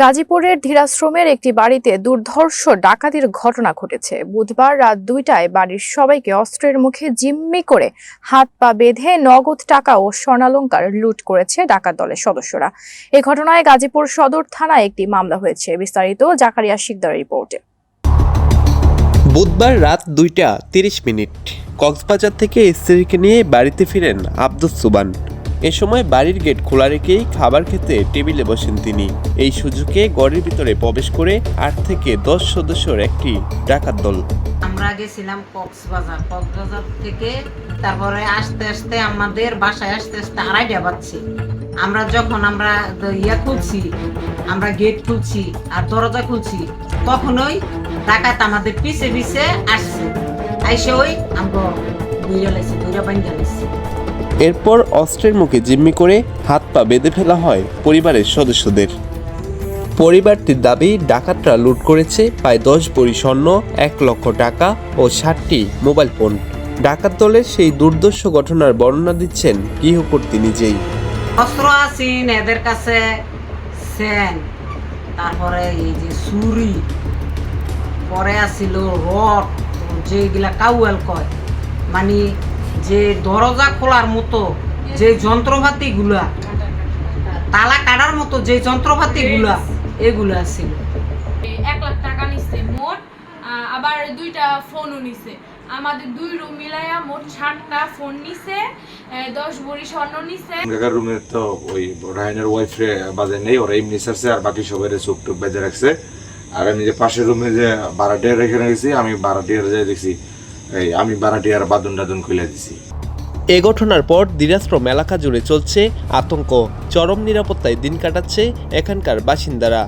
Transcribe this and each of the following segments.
গাজীপুরের ধীরাশ্রমের একটি বাড়িতে দুর্ধর্ষ ডাকাতির ঘটনা ঘটেছে। বুধবার রাত দুইটায় বাড়ির সবাইকে অস্ত্রের মুখে জিম্মি করে হাত পা বেঁধে নগদ টাকা ও স্বর্ণালঙ্কার লুট করেছে ডাকাত দলের সদস্যরা। এ ঘটনায় গাজীপুর সদর থানায় একটি মামলা হয়েছে। বিস্তারিত জাকারিয়া শিকদার রিপোর্টে। বুধবার রাত দুইটা তিরিশ মিনিট কক্সবাজার থেকে স্ত্রীকে নিয়ে বাড়িতে ফিরেন আব্দুস সুবান। এ সময় বাড়ির গেট খোলা রেখেই খাবার খেতে টেবিলে বসেন তিনি। এই সুযোগে গড়ের ভিতরে প্রবেশ করে আট থেকে দশ সদস্যর একটি ডাকাত দল। আমরা গেছিলাম কক্সবাজার। কক্সবাজার থেকে তারপরে আস্তে আস্তে আমাদের বাসায় আস্তে আস্তে আড়াইটা বাজছে। আমরা যখন আমরা ইয়া খুলছি, আমরা গেট খুলছি আর দরজা খুলছি তখনই ডাকাত আমাদের পিছে পিছে আসছে। আইসে ওই আমরা দুইরা লাইছি দুইরা বান্ধা এরপর অস্ত্রের মুখে জিম্মি করে হাত পা বেঁধে ফেলা হয় পরিবারের সদস্যদের। পরিবারটির দাবি, ডাকাতরা লুট করেছে প্রায় দশ ভরি স্বর্ণ, এক লক্ষ টাকা ও ষাটটি মোবাইল ফোন। ডাকাত দলের সেই দুর্দর্শ ঘটনার বর্ণনা দিচ্ছেন গৃহকর্তী নিজেই। অস্ত্র আছেন, এদের কাছে সেন, তারপরে এই যে ছুরি, পরে আসিল রড যেগুলা কাউয়াল কয়। মানে যে দরজা খোলার মতো যে যন্ত্রপাতিগুলা তালা কাটার মতো যে যন্ত্রপাতিগুলা এগুলা ছিল এক লাখ টাকা নিচ্ছে মোট আবার দুইটা ফোনও নিছে। আমাদের দুই রুম মিলাইয়া মোট ষাটটা ফোন নিছে দশ ভরি স্বর্ণ নিছে। কাকার রুমের তো ওই রায়নের ওয়াইফ রে বাজে নেই ওরা এমনি সারছে আর বাকি সবাই চোখ টুক বেজে রাখছে। আর আমি যে পাশের রুমে যে বারাটিয়ার রেখে রেখেছি আমি বারাটিয়ার যাই দেখছি। এই আমি বারাটিয়ার বাদুন টাদুন খুলে দিছি। এ ঘটনার পর দিনাজপুর এলাকা জুড়ে চলছে আতঙ্ক। চরম নিরাপত্তায় দিন কাটাচ্ছে এখানকার বাসিন্দারা।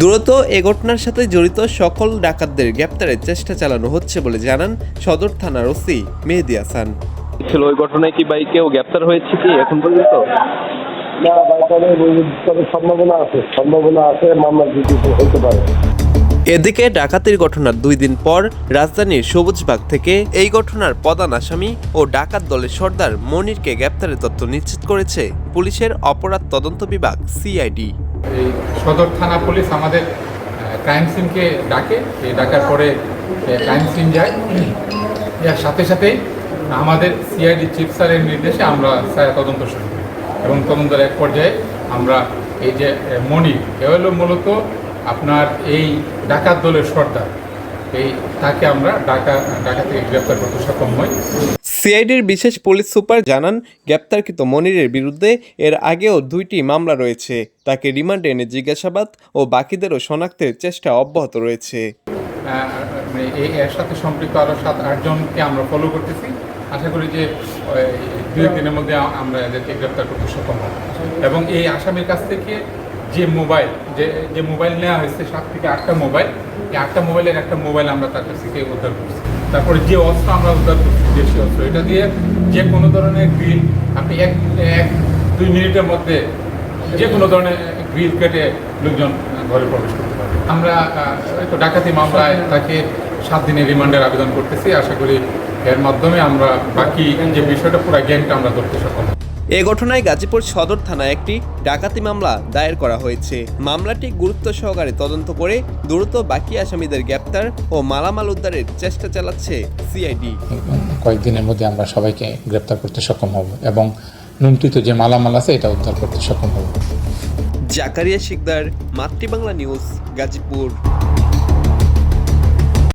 দ্রুত এ ঘটনার সাথে জড়িত সকল ডাকাতদের গ্রেপ্তারের চেষ্টা চালানো হচ্ছে বলে জানান সদর থানার ওসি মেহেদি হাসান। ছিল ওই ঘটনায় কি ভাই কেউ গ্রেপ্তার হয়েছে কি এখন পর্যন্ত? না বাইকারে তবে সম্ভাবনা আছে। সম্ভাবনা আছে মামলা হতে পারে। এদিকে ডাকাতির ঘটনার দুই দিন পর রাজধানীর সবুজবাগ থেকে এই ঘটনার প্রধান আসামি ও ডাকাত দলের সর্দার মনিরকে গ্রেপ্তারের তথ্য নিশ্চিত করেছে পুলিশের অপরাধ তদন্ত বিভাগ, সিআইডি। এই সদর থানা পুলিশ আমাদের ক্রাইম সিনকে ডাকে। এই ডাকার পরে ক্রাইম সিন যায়। এর সাথে সাথে আমাদের সিআইডি চিফ স্যারের নির্দেশে আমরা তদন্ত শুরু করি। এবং তদন্তের এক পর্যায়ে আমরা এই যে মনির, এ হলো মূলত আপনার এই ডাকাত দলের সর্দার। এই তাকে আমরা ঢাকা ঢাকা থেকে গ্রেপ্তার করতে সক্ষম হই। সিআইডির বিশেষ পুলিশ সুপার জানান গ্রেপ্তারকৃত মনিরের বিরুদ্ধে এর আগেও দুইটি মামলা রয়েছে। তাকে রিমান্ডে এনে জিজ্ঞাসাবাদ ও বাকিদেরও শনাক্তের চেষ্টা অব্যাহত রয়েছে। এর সাথে সম্পৃক্ত আরও সাত আটজনকে আমরা ফলো করতেছি। আশা করি যে দুই দিনের মধ্যে আমরা এদেরকে গ্রেপ্তার করতে সক্ষম হব। এবং এই আসামির কাছ থেকে যে মোবাইল, যে যে মোবাইল নেওয়া হয়েছে সাত থেকে আটটা মোবাইল, এই আটটা মোবাইলের একটা মোবাইল আমরা তার কাছ থেকে উদ্ধার করছি। তারপরে যে অস্ত্র আমরা উদ্ধার করছি, দেশীয় অস্ত্র, এটা দিয়ে যে কোনো ধরনের গ্রিল, আপনি এক এক, দুই মিনিটের মধ্যে যে কোনো ধরনের গ্রিল কেটে লোকজন ঘরে প্রবেশ করতে পারবে। আমরা তো ডাকাতি মামলায় তাকে সাত দিনের রিমান্ডের আবেদন করতেছি। আশা করি এর মাধ্যমে আমরা বাকি যে বিষয়টা, পুরো গ্যাংটা আমরা ধরতে সক্ষম। এ ঘটনায় গাজীপুর সদর থানায় একটি ডাকাতি মামলা দায়ের করা হয়েছে। মামলাটি গুরুত্ব সহকারে তদন্ত করে দ্রুত বাকি আসামিদের গ্রেপ্তার ও মালামাল উদ্ধারের চেষ্টা চালাচ্ছে সিআইডি। কয়েকদিনের মধ্যে আমরা সবাইকে গ্রেপ্তার করতে সক্ষম হব এবং লুণ্ঠিত যে মালামাল আছে এটা উদ্ধার করতে সক্ষম হব। জাকারিয়া শিকদার মাতৃবাংলা নিউজ গাজীপুর।